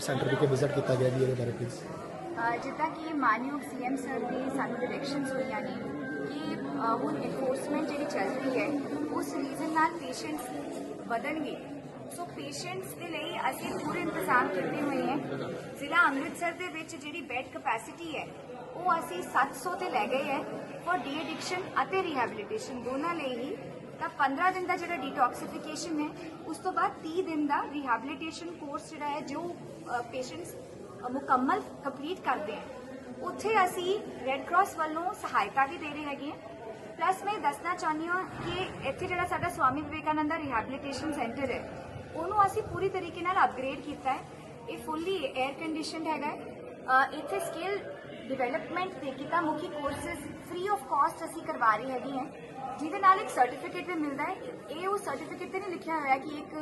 Centre ਵਿਖੇ visit ਕੀਤਾ ਗਿਆ ਜੀ ਇਹਦੇ ਬਾਰੇ ਪਲੀਜ਼ ਜਿੱਦਾਂ ਕਿ ਮਾਨਯੋਗ ਸੀਐਮ ਸਰ ਦੀ ਸਾਨੂੰ ਡਾਇਰੈਕਸ਼ਨਸ ਹੋਈਆਂ ਨੇ ਕਿ, ਅਹ ਹੁਣ ਇਨਫੋਰਸਮੈਂਟ ਜਿਹੜੀ ਚੱਲ ਰਹੀ ਹੈ, ਉਸ ਰੀਜ਼ਨ ਨਾਲ ਪੇਸ਼ੈਂਟਸ ਵਧਣਗੇ। ਸੋ ਪੇਸ਼ੈਂਟਸ ਦੇ ਲਈ ਅਸੀਂ ਪੂਰੇ ਇੰਤਜ਼ਾਮ ਕੀਤੇ ਹੋਏ ਹੈ। ਜ਼ਿਲ੍ਹਾ ਅੰਮ੍ਰਿਤਸਰ ਦੇ ਵਿੱਚ ਜਿਹੜੀ ਬੈੱਡ ਕਪੈਸਿਟੀ ਹੈ, ਉਹ ਅਸੀਂ 700 ਤੇ ਲੈ ਗਏ ਹੈ। ਫॉर ਡੀ ਐਡਿਕਸ਼ਨ ਅਤੇ ਰੀਹੈਬਿਲਿਟੇਸ਼ਨ ਦੋਨਾਂ ਲਈ ਹੀ ਤਾਂ 15 ਦਿਨ ਦਾ ਜਿਹੜਾ ਡੀਟੌਕਸੀਫਿਕੇਸ਼ਨ ਹੈ, ਉਸ ਤੋਂ ਬਾਅਦ 30 ਦਿਨ ਦਾ ਰੀਹੈਬਿਲਿਟੇਸ਼ਨ ਕੋਰਸ ਜਿਹੜਾ ਹੈ, ਜੋ ਪੇਸ਼ੈਂਟਸ ਮੁਕੰਮਲ ਕੰਪਲੀਟ ਕਰਦੇ ਹਾਂ। ਉੱਥੇ ਅਸੀਂ ਰੈੱਡ ਕਰਾਸ ਵੱਲੋਂ ਸਹਾਇਤਾ ਵੀ ਦੇ ਰਹੇ ਹੈਗੇ ਹਾਂ। ਪਲੱਸ ਮੈਂ ਦੱਸਣਾ ਚਾਹੁੰਦੀ ਹਾਂ ਕਿ ਇੱਥੇ ਜਿਹੜਾ ਸਾਡਾ ਸਵਾਮੀ ਵਿਵੇਕਾਨੰਦ ਦਾ ਰਿਹੈਬਿਲਿਟੇਸ਼ਨ ਸੈਂਟਰ ਹੈ, ਉਹਨੂੰ ਅਸੀਂ ਪੂਰੀ ਤਰੀਕੇ ਨਾਲ ਅਪਗ੍ਰੇਡ ਕੀਤਾ ਹੈ। ਇਹ ਫੁੱਲੀ 에ਅਰ ਕੰਡੀਸ਼ਨਡ ਹੈਗਾ ਇੱਥੇ ਸਕਿੱਲ ਡਿਵੈਲਪਮੈਂਟ ਦੇ ਕਿਤਾ ਮੁਖੀ ਕੋਰਸਸ ਫ੍ਰੀ ਆਫ ਕਾਸਟ ਅਸੀਂ ਕਰਵਾ ਰਹੇ ਹੈਗੇ ਹਾਂ। ਜਿਹਦੇ ਨਾਲ ਇੱਕ ਸਰਟੀਫਿਕੇਟ ਵੀ ਮਿਲਦਾ ਹੈ। ਇਹ ਉਹ ਸਰਟੀਫਿਕੇਟ ਤੇ ਨਹੀਂ ਲਿਖਿਆ ਹੋਇਆ ਕਿ ਇੱਕ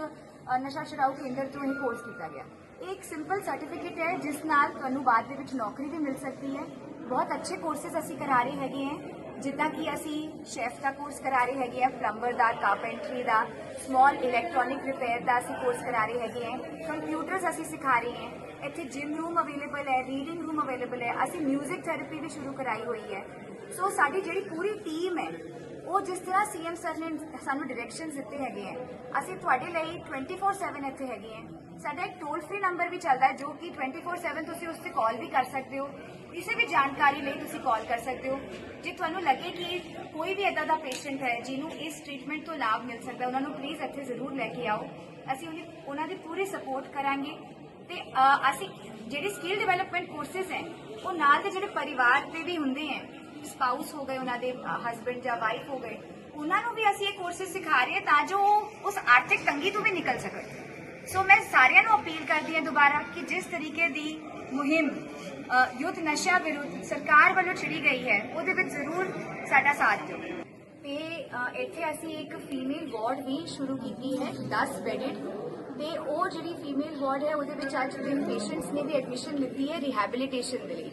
ਨਸ਼ਾ ਛੁਡਾਊ ਕੇਂਦਰ ਤੋਂ ਇਹ ਕੋਰਸ ਕੀਤਾ ਗਿਆ। ਇਹ ਇੱਕ ਸਿੰਪਲ ਸਰਟੀਫਿਕੇਟ ਹੈ, ਜਿਸ ਨਾਲ ਤੁਹਾਨੂੰ ਬਾਅਦ ਦੇ ਵਿੱਚ ਨੌਕਰੀ ਵੀ ਮਿਲ ਸਕਦੀ ਹੈ। ਬਹੁਤ ਅੱਛੇ ਕੋਰਸਸ ਅਸੀਂ ਕਰਾ ਰਹੇ ਹੈਗੇ ਹਾਂ। ਜਿੱਦਾਂ ਕਿ ਅਸੀਂ ਸ਼ੈਫ ਦਾ ਕੋਰਸ ਕਰਾ ਰਹੇ ਹੈਗੇ ਆ ਪਲੰਬਰ ਦਾ ਕਾਰਪੈਂਟਰੀ ਦਾ ਸਮਾਲ ਇਲੈਕਟ੍ਰੋਨਿਕ ਰਿਪੇਅਰ ਦਾ ਅਸੀਂ ਕੋਰਸ ਕਰਾ ਰਹੇ ਹੈਗੇ ਆ ਕੰਪਿਊਟਰਸ ਅਸੀਂ ਸਿਖਾ ਰਹੇ ਹਾਂ। ਇੱਥੇ ਜਿਮ ਰੂਮ ਅਵੇਲੇਬਲ ਹੈ ਰੀਡਿੰਗ ਰੂਮ ਅਵੇਲੇਬਲ ਹੈ। ਅਸੀਂ 뮤직 ਥੈਰੇਪੀ ਵੀ ਸ਼ੁਰੂ ਕਰਾਈ ਹੋਈ ਹੈ। ਸੋ ਸਾਡੀ ਜਿਹੜੀ ਪੂਰੀ ਟੀਮ ਹੈ ਉਹ ਜਿਸ ਤਰ੍ਹਾਂ ਸੀਐਮ ਸਰ ਨੇ ਸਾਨੂੰ ਡਾਇਰੈਕਸ਼ਨਸ ਦਿੱਤੇ ਹੈਗੇ ਆ, ਅਸੀਂ ਤੁਹਾਡੇ ਲਈ 24/7 ਇੱਥੇ ਹੈਗੇ ਆ। ਸਾਡਾ ਇੱਕ ਟੋਲ ਫ੍ਰੀ ਨੰਬਰ ਵੀ ਚੱਲਦਾ ਹੈ ਜੋ ਕਿ 24/7 ਤੁਸੀਂ ਉਸ ਤੇ ਕਾਲ ਵੀ ਕਰ ਸਕਦੇ ਹੋ। ਕਿਸੇ ਵੀ ਜਾਣਕਾਰੀ ਲਈ ਤੁਸੀਂ ਕਾਲ ਕਰ ਸਕਦੇ ਹੋ। ਜੇ ਤੁਹਾਨੂੰ ਲੱਗੇ ਕਿ ਕੋਈ ਵੀ ਇਦਾਂ ਦਾ ਪੇਸ਼ੈਂਟ ਹੈ ਜਿਹਨੂੰ ਇਸ ਟ੍ਰੀਟਮੈਂਟ ਤੋਂ ਲਾਭ ਮਿਲ ਸਕਦਾ, ਉਹਨਾਂ ਨੂੰ ਪਲੀਜ਼ ਇੱਥੇ ਜ਼ਰੂਰ ਲੈ ਕੇ ਆਓ। ਅਸੀਂ ਉਹਦੀ, ਉਹਨਾਂ ਦੀ ਪੂਰੀ ਸਪੋਰਟ ਕਰਾਂਗੇ। ਤੇ ਅਸੀਂ ਜਿਹੜੇ ਸਕਿੱਲ ਡਿਵੈਲਪਮੈਂਟ ਕੋਰਸਸ ਹੈ, ਉਹ ਨਾਲ ਦੇ ਜਿਹੜੇ ਪਰਿਵਾਰ ਦੇ ਵੀ ਹੁੰਦੇ ਹੈ ਸਪਾਊਸ ਹੋ ਗਏ, ਉਹਨਾਂ ਦੇ ਹਸਬੰਡ ਜਾਂ ਵਾਈਫ ਹੋ ਗਏ, ਉਹਨਾਂ ਨੂੰ ਵੀ ਅਸੀਂ ਇਹ ਕੋਰਸਸ ਸਿਖਾ ਰਹੇ ਤਾਂ ਜੋ ਉਹ ਉਸ ਆਰਥਿਕ ਤੰਗੀ ਤੋਂ ਵੀ ਨਿਕਲ ਸਕਣ। ਸੋ ਮੈਂ ਸਾਰਿਆਂ ਨੂੰ ਅਪੀਲ ਕਰਦੀ ਹਾਂ ਦੁਬਾਰਾ ਕਿ ਜਿਸ ਤਰੀਕੇ ਦੀ ਮੁਹਿੰਮ ਯੁੱਧ ਨਸ਼ਾ ਵਿਰੁੱਧ ਸਰਕਾਰ ਵੱਲੋਂ ਛਿੜੀ ਗਈ ਹੈ, ਉਹਦੇ ਵਿੱਚ ਜ਼ਰੂਰ ਸਾਡਾ ਸਾਥ ਦਿਓ। ਤੇ ਇੱਥੇ ਅਸੀਂ ਇੱਕ ਫੀਮੇਲ ਵਾਰਡ ਵੀ ਸ਼ੁਰੂ ਕੀਤੀ ਹੈ 10 ਬੈਡਡ ਤੇ ਉਹ ਜਿਹੜੀ ਫੀਮੇਲ ਵਾਰਡ ਹੈ, ਉਹਦੇ ਵਿੱਚ ਅੱਜ ਤਿੰਨ ਪੇਸ਼ੈਂਟਸ ਨੇ ਵੀ ਐਡਮਿਸ਼ਨ ਲਿੱਤੀ ਹੈ ਰਿਹੈਬਿਲਿਟੇਸ਼ਨ ਦੇ ਲਈ।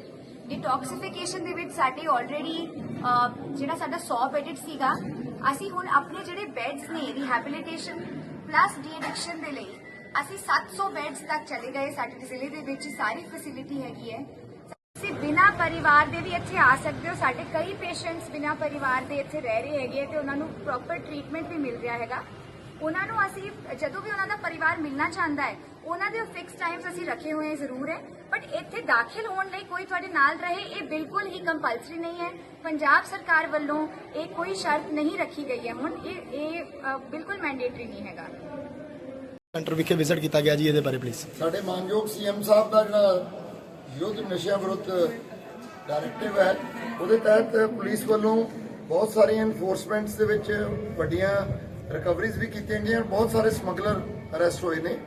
ਡਿਟੌਕਸੀਫਿਕੇਸ਼ਨ ਦੇ ਵਿੱਚ ਸਾਡੇ ਆਲਰੇਡੀ ਜਿਹੜਾ ਸਾਡਾ 100 ਬੈਡਡ ਸੀਗਾ, ਅਸੀਂ ਹੁਣ ਆਪਣੇ ਜਿਹੜੇ ਬੈੱਡਸ ਨੇ ਰਿਹੈਬਿਲਿਟੇਸ਼ਨ ਪਲੱਸ ਡੀ ਐਡਿਕਸ਼ਨ ਦੇ ਲਈ, ਅਸੀਂ 700 ਬੈੱਡਸ ਤੱਕ ਚਲੇ ਗਏ ਸਾਡੇ ਜ਼ਿਲ੍ਹੇ ਦੇ ਵਿੱਚ, ਸਾਰੀ ਫੈਸਿਲਿਟੀ ਹੈਗੀ ਹੈ। ਤੁਸੀਂ ਬਿਨਾ ਪਰਿਵਾਰ ਦੇ ਵੀ ਇੱਥੇ ਆ ਸਕਦੇ ਹੋ। ਸਾਡੇ ਕਈ ਪੇਸ਼ੈਂਟਸ ਬਿਨਾ ਪਰਿਵਾਰ ਦੇ ਇੱਥੇ ਰਹਿ ਰਹੇ ਹੈਗੇ ਤੇ ਉਹਨਾਂ ਨੂੰ ਪ੍ਰੋਪਰ ਟ੍ਰੀਟਮੈਂਟ ਵੀ ਮਿਲ ਰਿਹਾ ਹੈਗਾ। ਉਹਨਾਂ ਨੂੰ ਅਸੀਂ, ਜਦੋਂ ਵੀ ਉਹਨਾਂ ਦਾ ਪਰਿਵਾਰ ਮਿਲਣਾ ਚਾਹੁੰਦਾ ਹੈ ਉਹਨਾਂ ਦੇ ਫਿਕਸ ਟਾਈਮਸ ਅਸੀਂ ਰੱਖੇ ਹੋਏ ਜ਼ਰੂਰ ਹੈ। ਬਟ ਇੱਥੇ ਦਾਖਲ ਹੋਣ ਲਈ ਕੋਈ ਤੁਹਾਡੇ ਨਾਲ ਰਹੇ ਇਹ ਬਿਲਕੁਲ ਹੀ ਕੰਪਲਸਰੀ ਨਹੀਂ ਹੈ। ਪੰਜਾਬ ਸਰਕਾਰ ਵੱਲੋਂ ਇਹ ਕੋਈ ਸ਼ਰਤ ਨਹੀਂ ਰੱਖੀ ਗਈ ਹੈ ਹੁਣ। ਇਹ ਇਹ ਬਿਲਕੁਲ ਮੈਂਡੇਟਰੀ ਨਹੀਂ ਹੈਗਾ। ਸੈਂਟਰ ਵਿਖੇ ਵਿਜ਼ਿਟ ਕੀਤਾ ਗਿਆ ਜੀ ਇਹਦੇ ਬਾਰੇ ਪਲੀਜ਼ ਸਾਡੇ ਮਾਨਯੋਗ ਸੀਐਮ ਸਾਹਿਬ ਦਾ ਜਿਹੜਾ ਯੁੱਧ ਨਸ਼ਿਆਂ ਵਿਰੁੱਧ ਡਾਇਰੈਕਟਿਵ ਹੈ ਉਹਦੇ ਤਹਿਤ ਪੁਲਿਸ ਵੱਲੋਂ ਬਹੁਤ ਸਾਰੀਆਂ ਐਨਫੋਰਸਮੈਂਟਸ ਦੇ ਵਿੱਚ ਵੱਡੀਆਂ ਰਿਕਵਰੀਜ਼ ਵੀ ਕੀਤੀਆਂ ਗਈਆਂ ਬਹੁਤ ਸਾਰੇ ਸਮਗਲਰ ਅਰੈਸਟ ਹੋਏ ਨੇ।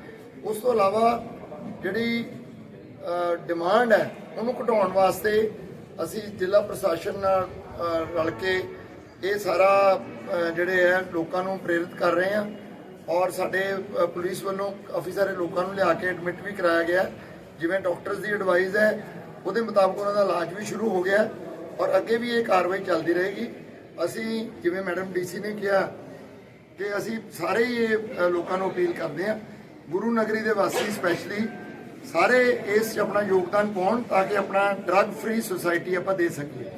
ਉਸ ਤੋਂ ਇਲਾਵਾ ਜਿਹੜੀ ਡਿਮਾਂਡ ਹੈ, ਉਹਨੂੰ ਘਟਾਉਣ ਵਾਸਤੇ ਅਸੀਂ ਜ਼ਿਲ੍ਹਾ ਪ੍ਰਸ਼ਾਸਨ ਨਾਲ ਰਲ ਕੇ ਇਹ ਸਾਰਾ ਜਿਹੜੇ ਹੈ, ਲੋਕਾਂ ਨੂੰ ਪ੍ਰੇਰਿਤ ਕਰ ਰਹੇ ਹਾਂ। ਔਰ ਸਾਡੇ ਪੁਲਿਸ ਵੱਲੋਂ ਕਾਫੀ ਸਾਰੇ ਲੋਕਾਂ ਨੂੰ ਲਿਆ ਕੇ ਐਡਮਿਟ ਵੀ ਕਰਾਇਆ ਗਿਆ। ਜਿਵੇਂ ਡਾਕਟਰਸ ਦੀ ਐਡਵਾਈਸ ਹੈ, ਉਹਦੇ ਮੁਤਾਬਕ ਉਹਨਾਂ ਦਾ ਇਲਾਜ ਵੀ ਸ਼ੁਰੂ ਹੋ ਗਿਆ ਔਰ ਅੱਗੇ ਵੀ ਇਹ ਕਾਰਵਾਈ ਚੱਲਦੀ ਰਹੇਗੀ। ਅਸੀਂ, ਜਿਵੇਂ ਮੈਡਮ ਡੀਸੀ ਨੇ ਕਿਹਾ ਕਿ ਅਸੀਂ ਸਾਰੇ ਹੀ ਇਹ ਲੋਕਾਂ ਨੂੰ ਅਪੀਲ ਕਰਦੇ ਹਾਂ ਗੁਰੂ ਨਗਰੀ ਦੇ ਵਾਸੀ ਸਪੈਸ਼ਲੀ ਸਾਰੇ ਇਸ 'ਚ ਆਪਣਾ ਯੋਗਦਾਨ ਪਾਉਣ ਤਾਂ ਕਿ ਆਪਣਾ ਡਰੱਗ ਫ੍ਰੀ ਸੁਸਾਇਟੀ ਆਪਾਂ ਦੇ ਸਕੀਏ।